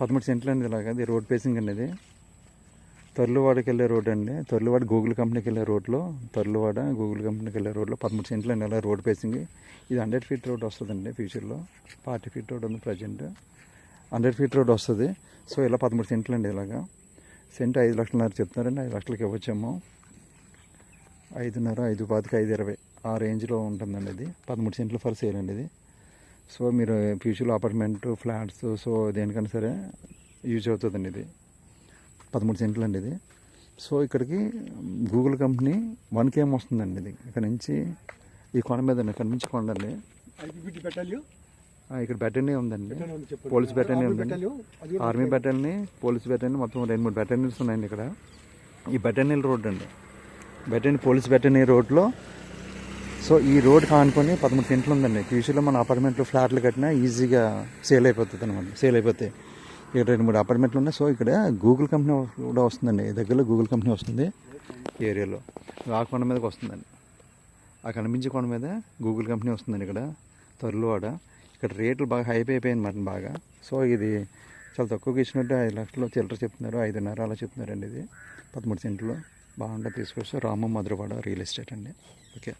పదమూడు సెంట్లు అండి ఇలాగ ఇది రోడ్ పేసింగ్ అండి తర్లువాడకి వెళ్ళే రోడ్ అండి. తొర్లువాడ గూగుల్ కంపెనీకి వెళ్ళే రోడ్లో తర్లువాడ గూగుల్ కంపెనీకి వెళ్ళే రోడ్లో పదమూడు సెంట్లు అండి ఇలా రోడ్ పేసింగ్. ఇది హండ్రెడ్ ఫీట్ రోడ్ వస్తుందండి ఫ్యూచర్లో. ఫార్టీ ఫీట్ రోడ్ ఉంది ప్రజెంట్. హండ్రెడ్ ఫీట్ రోడ్ వస్తుంది. సో ఇలా పదమూడు సెంట్లు అండి ఇలాగా. సెంట్ ఐదు లక్షలన్నర చెప్తున్నారండి. ఐదు లక్షలకి ఇవ్వచ్చేమో. ఐదున్నర ఐదు పాతికి ఐదు ఇరవై ఆ రేంజ్లో ఉంటుందండి ఇది. పదమూడు సెంట్లు ఫర్ సేల్ అండి ఇది. సో మీరు ఫ్యూచర్లో అపార్ట్మెంట్ ఫ్లాట్స్ సో దేనికైనా సరే యూజ్ అవుతుందండి ఇది. పదమూడు సెంట్లు అండి ఇది. సో ఇక్కడికి గూగుల్ కంపెనీ వన్ కేఎం వస్తుందండి ఇది. ఇక్కడ నుంచి ఈ కొండ మీద ఇక్కడ నుంచి కొండ అండి. ఇక్కడ బెటర్నీ ఉందండి. పోలీస్ బెటర్నీ ఉందండి. ఆర్మీ బెటర్నీ పోలీస్ బెటర్నీ మొత్తం రెండు మూడు బెటర్నీస్ ఉన్నాయండి ఇక్కడ. ఈ బెటర్నీ రోడ్ అండి. బెటర్నీ పోలీస్ బెటర్నీ రోడ్లో సో ఈ రోడ్ కానుకొని పదమూడు సెంట్లు ఉందండి. క్యూసీలో మన అపార్ట్మెంట్లు ఫ్లాట్లు కట్టినా ఈజీగా సేల్ అయిపోతుంది అనమాట సేల్ అయిపోతాయి ఇక్కడ రెండు మూడు అపార్ట్మెంట్లు ఉన్నాయి. సో ఇక్కడ గూగుల్ కంపెనీ కూడా వస్తుందండి. దగ్గరలో గూగుల్ కంపెనీ వస్తుంది ఏరియాలో. ఆ కొండ మీదకి వస్తుందండి. ఆ కనిపించే కొండ మీద గూగుల్ కంపెనీ వస్తుందండి ఇక్కడ. తరులువాడ ఇక్కడ రేట్లు బాగా హైప్ అయిపోయింది మాట బాగా. సో ఇది చాలా తక్కువగా ఇచ్చినట్టు ఐదు లక్షలు చిల్లర చెప్తున్నారు. ఐదున్నర అలా చెప్తున్నారండి ఇది. పదమూడు సెంట్లు బాగుంటుంది తీసుకొచ్చి రాము మధురవాడ రియల్ ఎస్టేట్ అండి. ఓకే.